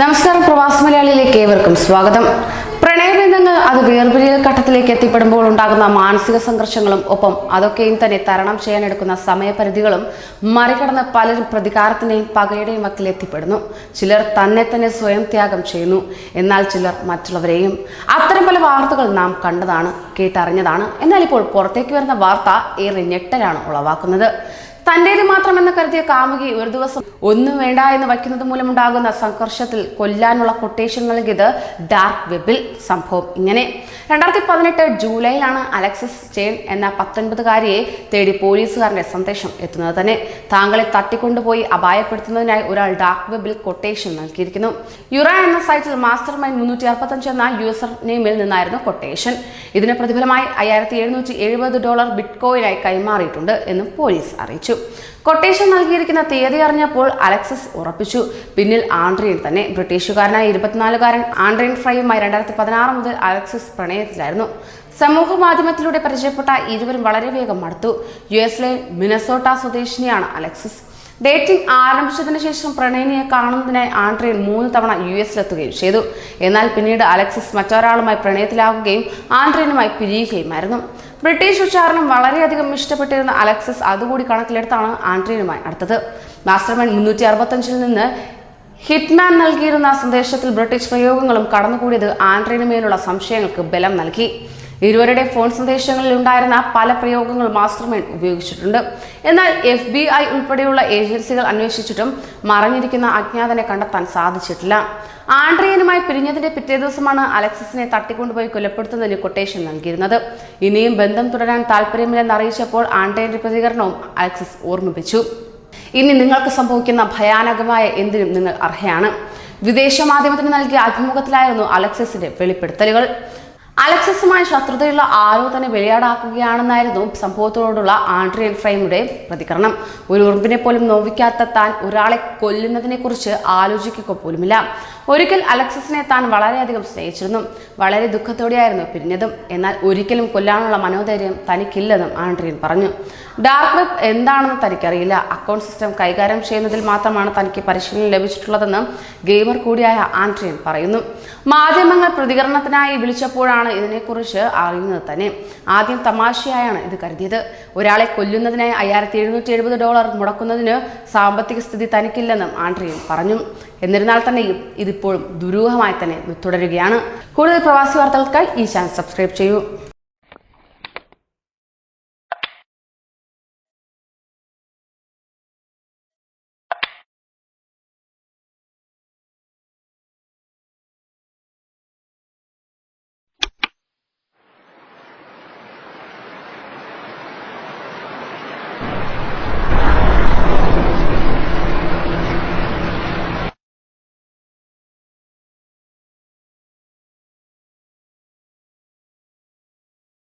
നമസ്കാരം പ്രവാസ മലയാളിയിലേക്ക് ഏവർക്കും സ്വാഗതം. പ്രണയബന്ധങ്ങൾ അത് വേർപിരിയൽ ഘട്ടത്തിലേക്ക് എത്തിപ്പെടുമ്പോൾ ഉണ്ടാകുന്ന മാനസിക സംഘർഷങ്ങളും ഒപ്പം അതൊക്കെയും തന്നെ തരണം ചെയ്യാനെടുക്കുന്ന സമയപരിധികളും മറികടന്ന് പലരും പ്രതികാരത്തിന്റെയും പകയുടെയും വക്കിൽ എത്തിപ്പെടുന്നു. ചിലർ തന്നെ തന്നെ സ്വയം ത്യാഗം ചെയ്യുന്നു. എന്നാൽ ചിലർ മറ്റുള്ളവരെയും അത്തരം പല വാർത്തകൾ നാം കണ്ടതാണ് കേട്ടറിഞ്ഞതാണ്. എന്നാൽ ഇപ്പോൾ പുറത്തേക്ക് വരുന്ന വാർത്ത ഏറെ ഞെട്ടലാണ് ഉളവാക്കുന്നത്. തന്റേത് മാത്രമെന്ന് കരുതിയ കാമുകി ഒരു ദിവസം ഒന്നും വേണ്ട എന്ന് വയ്ക്കുന്നത് മൂലമുണ്ടാകുന്ന സംഘർഷത്തിൽ കൊല്ലാനുള്ള കൊട്ടേഷൻ നൽകിയത് ഡാർക്ക് വെബിൽ സംഭവം. ഇങ്ങനെ രണ്ടായിരത്തി പതിനെട്ട് ജൂലൈയിലാണ് അലക്സിസ് ചെയിൻ എന്ന പത്തൊൻപതുകാരിയെ തേടി പോലീസുകാരന്റെ സന്ദേശം എത്തുന്നത് തന്നെ. താങ്കളെ തട്ടിക്കൊണ്ടുപോയി അപായപ്പെടുത്തുന്നതിനായി ഒരാൾ ഡാർക്ക് വെബിൽ കൊട്ടേഷൻ നൽകിയിരിക്കുന്നു. യുറ എന്ന സൈറ്റിൽ മാസ്റ്റർ മൈൻഡ് മുന്നൂറ്റി അറുപത്തഞ്ച് എന്ന യൂസർ നെയിമിൽ നിന്നായിരുന്നു കൊട്ടേഷൻ ഇതിന് പ്രതിഫലമായി അയ്യായിരത്തി എഴുന്നൂറ്റി എഴുപത് ഡോളർ ബിറ്റ് കോയിനായി കൈമാറിയിട്ടുണ്ട് എന്നും പോലീസ് അറിയിച്ചു. കൊട്ടേഷൻ നൽകിയിരിക്കുന്ന തീയതി അറിഞ്ഞപ്പോൾ അലക്സിസ് ഉറപ്പിച്ചു. പിന്നിൽ ആൻഡ്രിയൻ തന്നെ. ബ്രിട്ടീഷുകാരനായ ഇരുപത്തിനാലുകാരൻ ആൻഡ്രിയൻ ഫ്രൈയുമായി രണ്ടായിരത്തി പതിനാറ് മുതൽ അലക്സിസ് പ്രണയത്തിലായിരുന്നു. സമൂഹ മാധ്യമത്തിലൂടെ പരിചയപ്പെട്ട ഇരുവരും വളരെ വേഗം അടുത്തു യു എസിലെ മിനസോട്ട സ്വദേശിനിയാണ് അലക്സിസ്. ഡേറ്റിംഗ് ആരംഭിച്ചതിന് ശേഷം പ്രണയിനിയെ കാണുന്നതിനായി ആൻഡ്രിയൻ മൂന്ന് തവണ യു എസിലെത്തുകയും ചെയ്തു. എന്നാൽ പിന്നീട് അലക്സിസ് മറ്റൊരാളുമായി പ്രണയത്തിലാകുകയും ആൻഡ്രിയനുമായി പിരിയുകയുമായിരുന്നു. ബ്രിട്ടീഷ് ഉച്ചാരണം വളരെയധികം ഇഷ്ടപ്പെട്ടിരുന്ന അലക്സിസ് അതുകൂടി കണക്കിലെടുത്താണ് ആൻഡ്രീനുമായി അടുത്തത്. മാസ്റ്റർമാൻ മുന്നൂറ്റി അറുപത്തഞ്ചിൽ നിന്ന് ഹിറ്റ്മാൻ നൽകിയിരുന്ന സന്ദേശത്തിൽ ബ്രിട്ടീഷ് പ്രയോഗങ്ങളും കടന്നുകൂടിയത് ആൻഡ്രീനുമേലുള്ള സംശയങ്ങൾക്ക് ബലം നൽകി. ഇരുവരുടെ ഫോൺ സന്ദേശങ്ങളിൽ ഉണ്ടായിരുന്ന പല പ്രയോഗങ്ങൾ മാസ്റ്റർമൈൻ ഉപയോഗിച്ചിട്ടുണ്ട്. എന്നാൽ എഫ് ബി ഐ ഉൾപ്പെടെയുള്ള ഏജൻസികൾ അന്വേഷിച്ചിട്ടും മറഞ്ഞിരിക്കുന്ന അജ്ഞാതനെ കണ്ടെത്താൻ സാധിച്ചിട്ടില്ല. ആൻഡ്രിയനുമായി പിരിഞ്ഞതിന്റെ പിറ്റേ ദിവസമാണ് അലക്സിസിനെ തട്ടിക്കൊണ്ടുപോയി കൊലപ്പെടുത്തുന്നതിന് കൊട്ടേഷൻ നൽകിയിരുന്നത്. ഇനിയും ബന്ധം തുടരാൻ താല്പര്യമില്ലെന്ന് അറിയിച്ചപ്പോൾ ആൻഡ്രിയന്റെ പ്രതികരണവും അലക്സിസ് ഓർമ്മിപ്പിച്ചു. ഇനി നിങ്ങൾക്ക് സംഭവിക്കുന്ന ഭയാനകമായ എന്തിനും നിങ്ങൾ അർഹയാണ്. വിദേശ മാധ്യമത്തിന് നൽകിയ അഭിമുഖത്തിലായിരുന്നു അലക്സിസിന്റെ വെളിപ്പെടുത്തലുകൾ. അലക്സിസുമായി ശത്രുതയുള്ള ആരോ തന്നെ വെളിയാടാക്കുകയാണെന്നായിരുന്നു സംഭവത്തോടുള്ള ആൻഡ്രിയൻ ഫ്രൈമുടെ പ്രതികരണം. ഒരു ഉറുമ്പിനെ പോലും നോവിക്കാത്ത താൻ ഒരാളെ കൊല്ലുന്നതിനെ കുറിച്ച് ആലോചിക്കുക പോലുമില്ല. ഒരിക്കൽ അലക്സസിനെ താൻ വളരെയധികം സ്നേഹിച്ചിരുന്നു. വളരെ ദുഃഖത്തോടെയായിരുന്നു പിരിഞ്ഞതും. എന്നാൽ ഒരിക്കലും കൊല്ലാനുള്ള മനോധൈര്യം തനിക്കില്ലെന്നും ആൻഡ്രിയൻ പറഞ്ഞു. ഡാർക്ക് വെബ് എന്താണെന്ന് തനിക്കറിയില്ല. അക്കൗണ്ട് സിസ്റ്റം കൈകാര്യം ചെയ്യുന്നതിൽ മാത്രമാണ് തനിക്ക് പരിശീലനം ലഭിച്ചിട്ടുള്ളതെന്ന് ഗെയിമർ കൂടിയായ ആൻഡ്രിയൻ പറയുന്നു. മാധ്യമങ്ങൾ പ്രതികരണത്തിനായി വിളിച്ചപ്പോഴാണ് ഇതിനെക്കുറിച്ച് അറിയുന്നത് തന്നെ. ആദ്യം തമാശയായാണ് ഇത് കരുതിയത്. ഒരാളെ കൊല്ലുന്നതിനായി അയ്യായിരത്തി എഴുന്നൂറ്റി എഴുപത് ഡോളർ മുടക്കുന്നതിന് സാമ്പത്തിക സ്ഥിതി തനിക്കില്ലെന്നും ആൻഡ്രിയും പറഞ്ഞു. എന്നിരുന്നാൽ തന്നെയും ഇതിപ്പോഴും ദുരൂഹമായി തന്നെ തുടരുകയാണ്. കൂടുതൽ പ്രവാസി വാർത്തകൾക്കായി ഈ ചാനൽ സബ്സ്ക്രൈബ് ചെയ്യൂ.